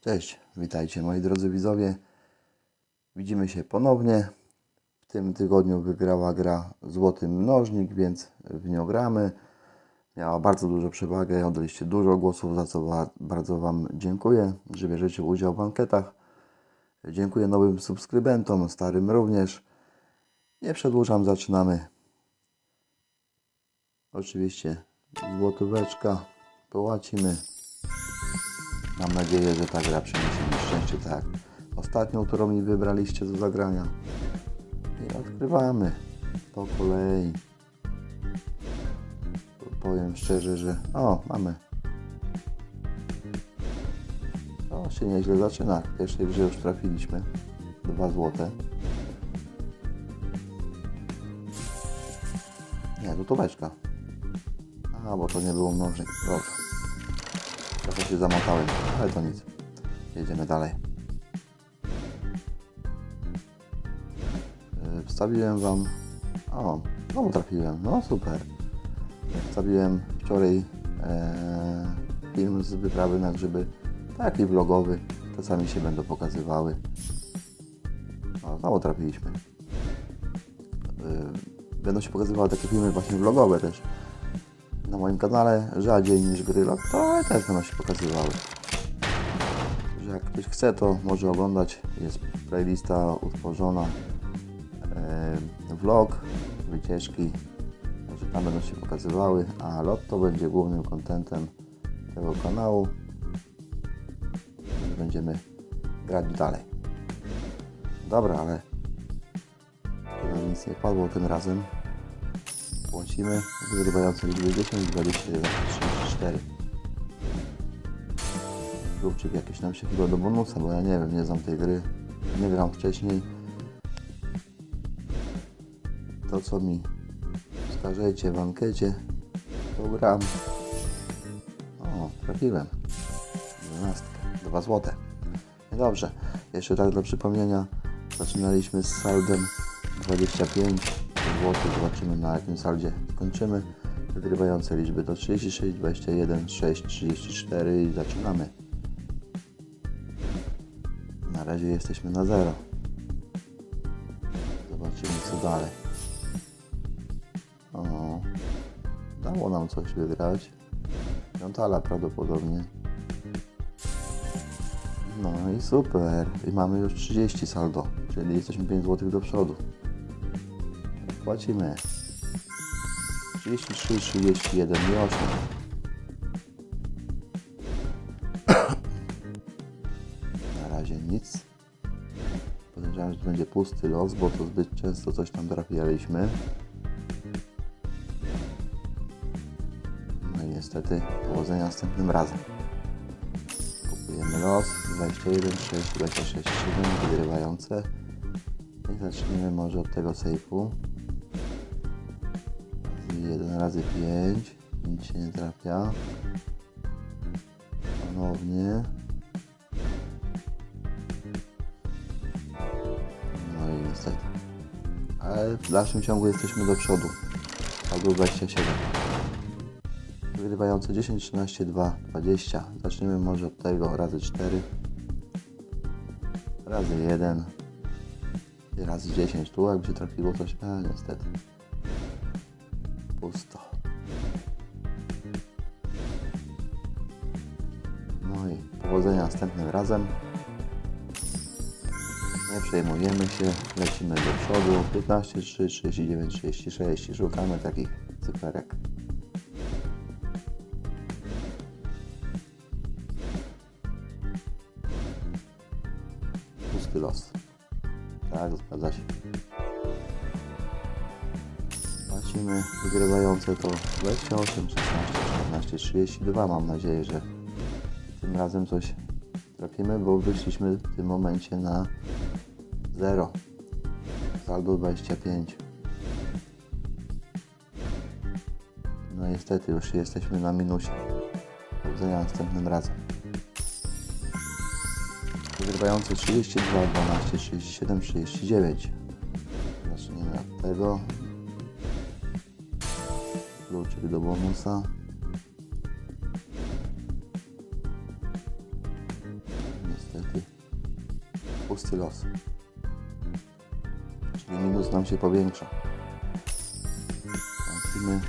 Cześć, witajcie moi drodzy widzowie. Widzimy się ponownie. W tym tygodniu wygrała gra Złoty Mnożnik, więc w nią gramy. Miała bardzo dużą przewagę, oddaliście dużo głosów, za co bardzo Wam dziękuję, że bierzecie udział w ankietach. Dziękuję nowym subskrybentom, starym również. Nie przedłużam, zaczynamy. Oczywiście złotóweczka, połacimy. Mam nadzieję, że ta gra przyniesie mi szczęście tak ostatnią, którą mi wybraliście do zagrania. I odkrywamy po kolei. Powiem szczerze, że... O, mamy. To się nieźle zaczyna. W pierwszej grze już trafiliśmy. Dwa złote. Nie, złotóweczka. A, bo to nie było mnożnik. Dobrze. Trochę się zamotałem, ale to nic. Jedziemy dalej. Yy, Wstawiłem Wam... O, znowu trafiłem. No super. Wstawiłem wczoraj e, film z wyprawy na grzyby. Taki vlogowy. Czasami się będą pokazywały. O, znowu trafiliśmy. Yy, Będą się pokazywały takie filmy właśnie vlogowe też na moim kanale rzadziej niż Grylok, to ale też będą się pokazywały. Że jak ktoś chce, to może oglądać. Jest playlista utworzona, e, vlog, wycieczki, że tam będą się pokazywały, a Lotto będzie głównym kontentem tego kanału. Będziemy grać dalej. Dobra, ale nic nie padło tym razem. Płacimy wygrywające liczby 10, 21, 34. Lubczyk jakieś nam się chyba do bonusa, bo ja nie wiem, nie znam tej gry. Nie gram wcześniej. To co mi wskażecie w ankiecie, to gram. O, trafiłem. 12, 2 złote. Dobrze, jeszcze tak dla przypomnienia. Zaczynaliśmy z saldem 25 zł. Zobaczymy na jakim saldzie skończymy. Wygrywające liczby to 36, 21, 6, 34 i zaczynamy. Na razie jesteśmy na zero. Zobaczymy co dalej. O, dało nam coś wygrać. Piątala prawdopodobnie. No i super. I mamy już 30 saldo, czyli jesteśmy 5 zł do przodu. Płacimy. 33, 31 i 8. Na razie nic. Podejrzewam, że to będzie pusty los, bo to zbyt często coś tam trafialiśmy. No i niestety powodzenia następnym razem. Kupujemy los 21, 6, 26, 7 wygrywające. I zacznijmy może od tego sejfu. 1 razy 5. Nic się nie trafia. Ponownie. No i niestety. Ale w dalszym ciągu jesteśmy do przodu. Albo 27. Wygrywające 10, 13, 2, 20. Zaczniemy może od tego razy 4. Razy 1. I razy 10. Tu jakby się trafiło coś, a niestety. No i powodzenia następnym razem. Nie przejmujemy się, lecimy do przodu. 15, 3, 39, 36 i szukamy takich cyferek. Pusty los. Tak, zgadza się. Wygrywające to 28, 16, 14, 32. Mam nadzieję, że tym razem coś trafimy, bo wyszliśmy w tym momencie na 0. Saldo 25. No niestety już jesteśmy na minusie. Powodzenia następnym razem. Wygrywające 32, 12, 37, 39. Zaczniemy od tego. Kluczyk do bonusa. pusty los. Czyli minus nam się powiększa. Płacimy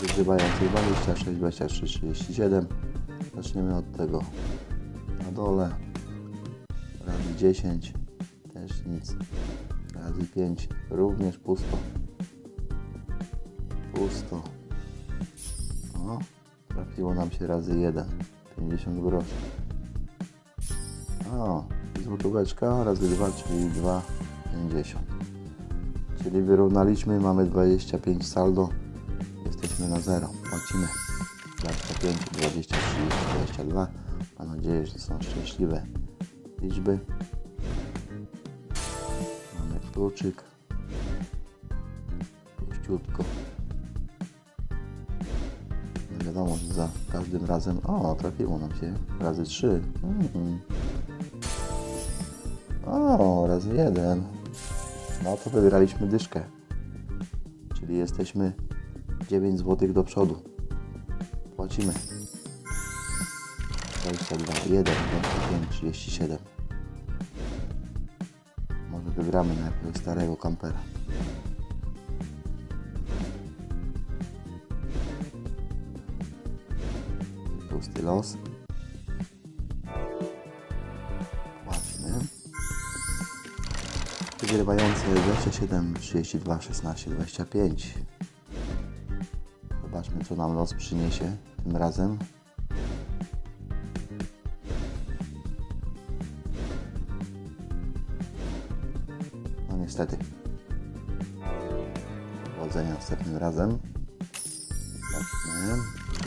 wygrywający 26, 23, 37. Zaczniemy od tego. Na dole razy 10 też nic. Razy 5 również pusto. Pusto. O, trafiło nam się razy 1. 50 groszy. O, złotóweczka razy 2, czyli 2,50. Czyli wyrównaliśmy, mamy 25 saldo. Jesteśmy na 0. Płacimy 25, 20, 30, 22. Mam nadzieję, że są szczęśliwe liczby. Mamy kluczyk. Puściutko. Wiadomo, za każdym razem... O, trafiło nam się. Razy 3. Mm. O, razy 1. No to wygraliśmy dyszkę. Czyli jesteśmy 9 zł do przodu. Płacimy. 22, 1, 25, 37. Może wygramy na jakiegoś starego kampera. Pusty los. Płacimy. Wygrywający 27, 32, 16, 25. Zobaczmy, co nam los przyniesie tym razem. No niestety. Powodzenia następnym razem.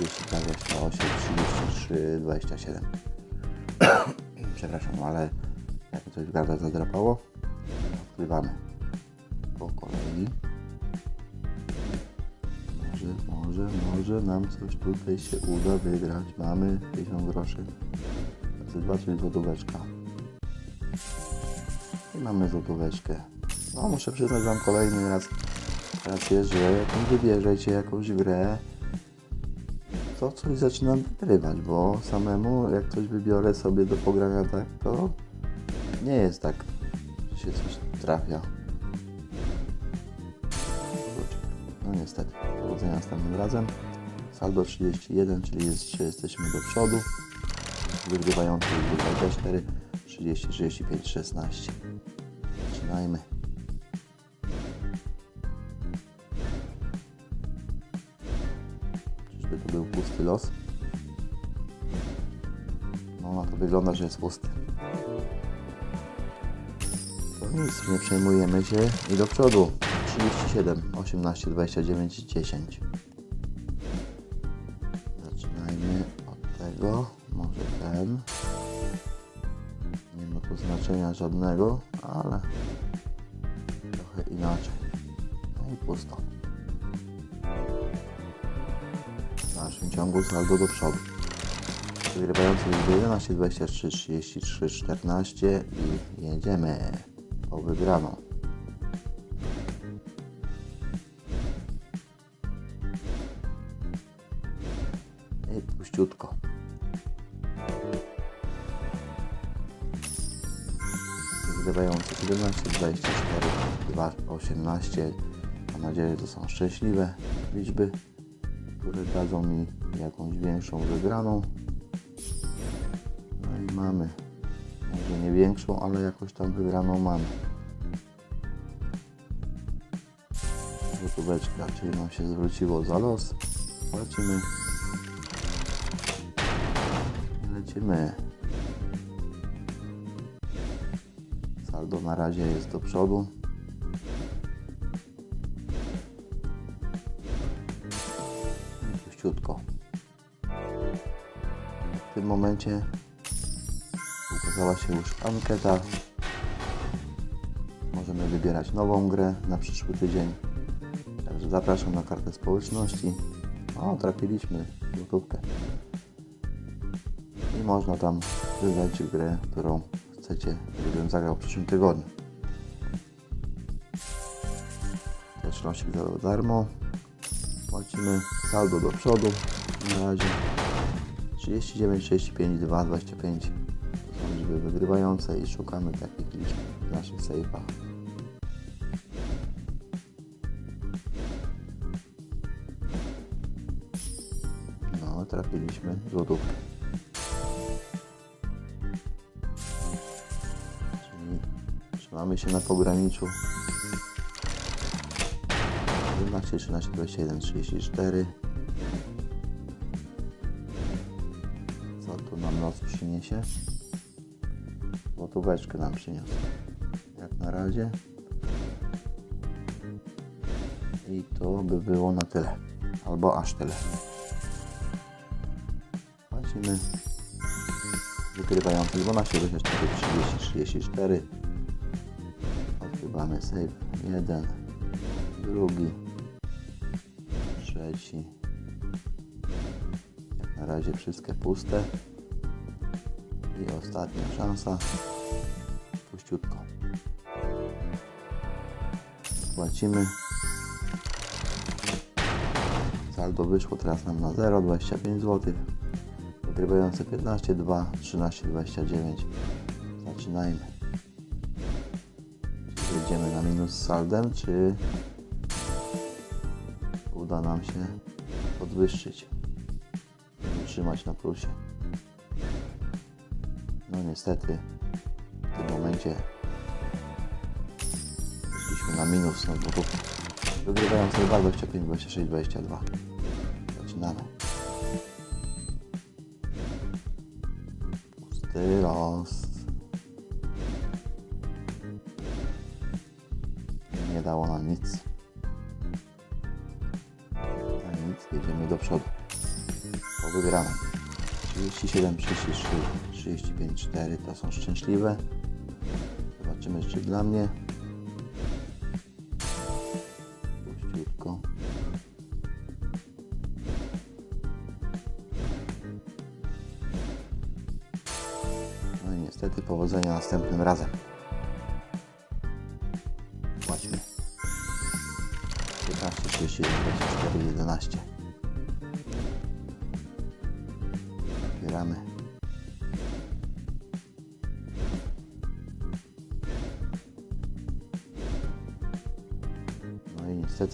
Zobaczmy. 32, 28, 33, 27. Przepraszam, ale jak coś gardle zadrapało, odkrywamy po kolei. Może, może, może nam coś tutaj się uda wygrać. Mamy 50 groszy. 2, czyli złotóweczka. I mamy złotóweczkę. No, muszę przyznać Wam kolejny raz rację, że wybierzecie jakąś grę, to coś zaczynam wygrywać, bo samemu jak coś wybiorę sobie do pogrania tak, to nie jest tak, że się coś trafia. No niestety, powodzenia następnym razem. Saldo 31, czyli jeszcze jesteśmy do przodu. Wygrywający jest 24, 30, 35, 16. Zaczynajmy. Pusty los? No na to wygląda, że jest pusty. To nic, nie przejmujemy się i do przodu. 37, 18, 29, 10. Zaczynajmy od tego. Może ten. Nie ma tu znaczenia żadnego, ale trochę inaczej. No i pusto. Dalszym ciągu saldo do przodu. Wygrywający liczby 11, 23, 33, 14 i jedziemy po wygraną. I puściutko. Wygrywający 17, 24, 2, 18. Mam nadzieję, że to są szczęśliwe liczby, które dadzą mi jakąś większą wygraną. No i mamy. Może nie większą, ale jakoś tam wygraną mamy. Gotóweczka, czyli nam się zwróciło za los. Płacimy. I lecimy. Saldo na razie jest do przodu. Momencie ukazała się już ankieta. Możemy wybierać nową grę na przyszły tydzień. Także zapraszam na kartę społeczności. O, trafiliśmy złotówkę. I można tam wybrać grę, którą chcecie, żebym zagrał w przyszłym tygodniu. Też losik za darmo. Płacimy saldo do przodu. Na razie 39, 35, 2, 25. To są liczby liczby wygrywające i szukamy takich liczb w naszych sejfach. No, trafiliśmy złotówkę. Czyli trzymamy się na pograniczu 11, 13, 21, 34. przyniesie? Złotóweczkę nam przyniósł. Jak na razie. I to by było na tyle. Albo aż tyle. Płacimy wykrywający 12, 24, 30, 34. Odkrywamy save. Jeden, drugi, trzeci. Jak na razie wszystkie puste. I ostatnia szansa. Puściutko. Płacimy. Saldo wyszło teraz nam na 0, 25 zł. Wygrywające 15, 2, 13, 29. Zaczynajmy. Czy jedziemy na minus z saldem, czy uda nam się podwyższyć? Utrzymać na plusie. No niestety w tym momencie wyszliśmy na minus na złotówkę. Wygrywający 2, 25, 26, 22. Zaczynamy. Pusty los. Nie dało nam nic. A nic, jedziemy do przodu. Po wygraną. 37, 33, 35, 4 to są szczęśliwe. Zobaczymy, czy dla mnie. Puściutko. No i niestety powodzenia następnym razem. Płaćmy. 15, 37, 24, 11. Otwieramy.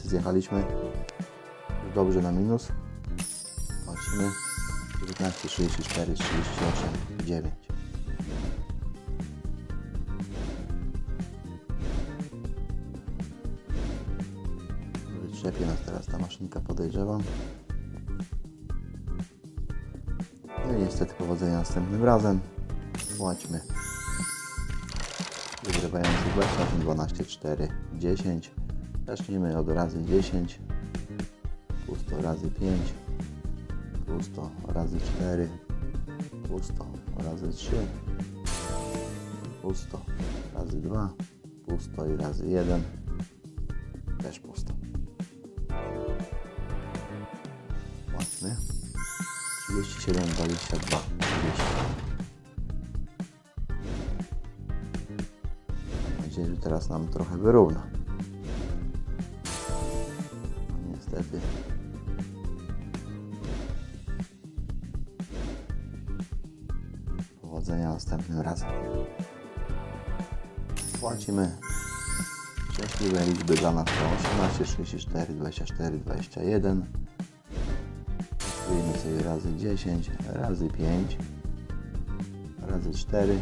Zjechaliśmy dobrze na minus. Płacimy 19, 34, 38, 9. Wyczepie nas teraz ta maszynka, podejrzewam. No i niestety powodzenia następnym razem. Płaćmy. Wygrywający 28, 12, 4, 10. Zacznijmy od razy 10. Pusto razy 5. Pusto razy 4. Pusto razy 3. Pusto razy 2. Pusto i razy 1. Też pusto. Płaćmy. 37, 22, 30. Mam nadzieję, że teraz nam trochę wyrówna. Płacimy szczęśliwe liczby dla nas to 18, 34, 24, 21. Spróbujmy sobie razy 10, razy 5, razy 4,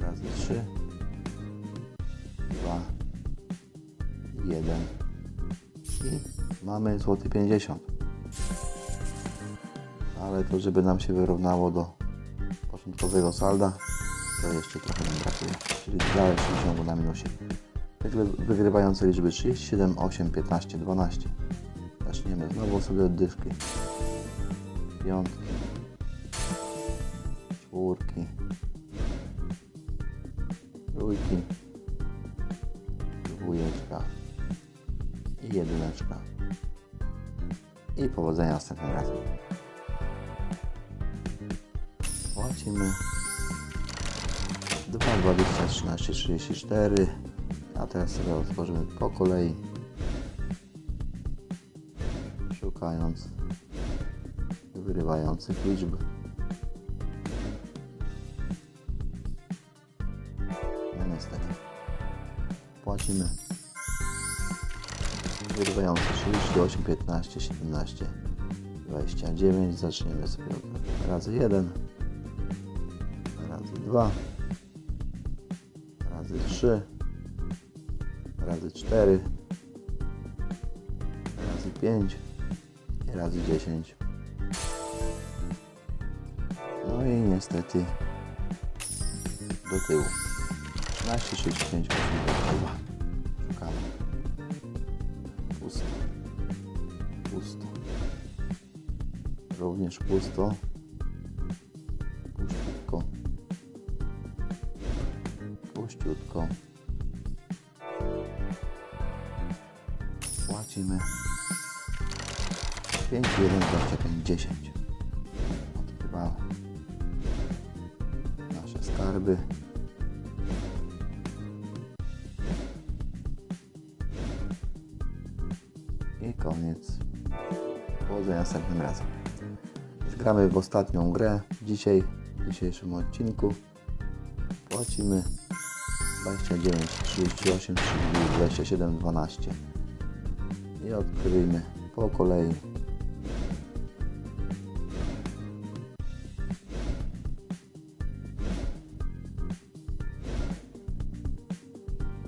razy 3, 2, 1 i mamy złoty 50. Ale to, żeby nam się wyrównało do początkowego salda, to jeszcze trochę nam brakuje. Czyli dalej w ciągu na minusie. Wygry- Wygrywające liczby 37, 8, 15, 12. Zaczniemy znowu sobie od dyszki. Piątki. Czwórki. Trójki. Dwójeczka. I jedyneczka. I powodzenia następnym razem. Płacimy. 2, 20, 13, 34. A teraz sobie otworzymy po kolei. Szukając wyrywających liczb. No niestety. Płacimy. Wyrywające 38, 15, 17, 29. Zaczniemy sobie od razy 1, razy 2. 3, razy 4, razy 5 i razy 10. No i niestety do tyłu. 13, 65, 82. Szukamy. Pusto. Pusto. Również pusto. 1, 25, 10. Odkrywamy nasze skarby. I koniec. Powodzenia następnym razem. Gramy w ostatnią grę dzisiaj, w dzisiejszym odcinku. Płacimy 29, 38, 32, 27, 12. I odkryjmy po kolei.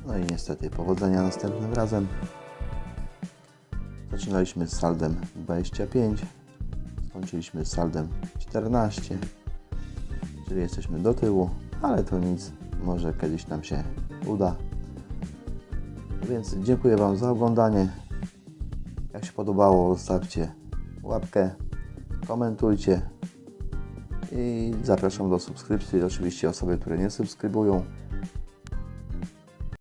No i niestety powodzenia następnym razem. Zaczynaliśmy z saldem 25, skończyliśmy z saldem 14, czyli jesteśmy do tyłu, ale to nic, może kiedyś nam się uda. Więc dziękuję Wam za oglądanie. Jak się podobało, zostawcie łapkę, komentujcie i zapraszam do subskrypcji. Oczywiście osoby, które nie subskrybują,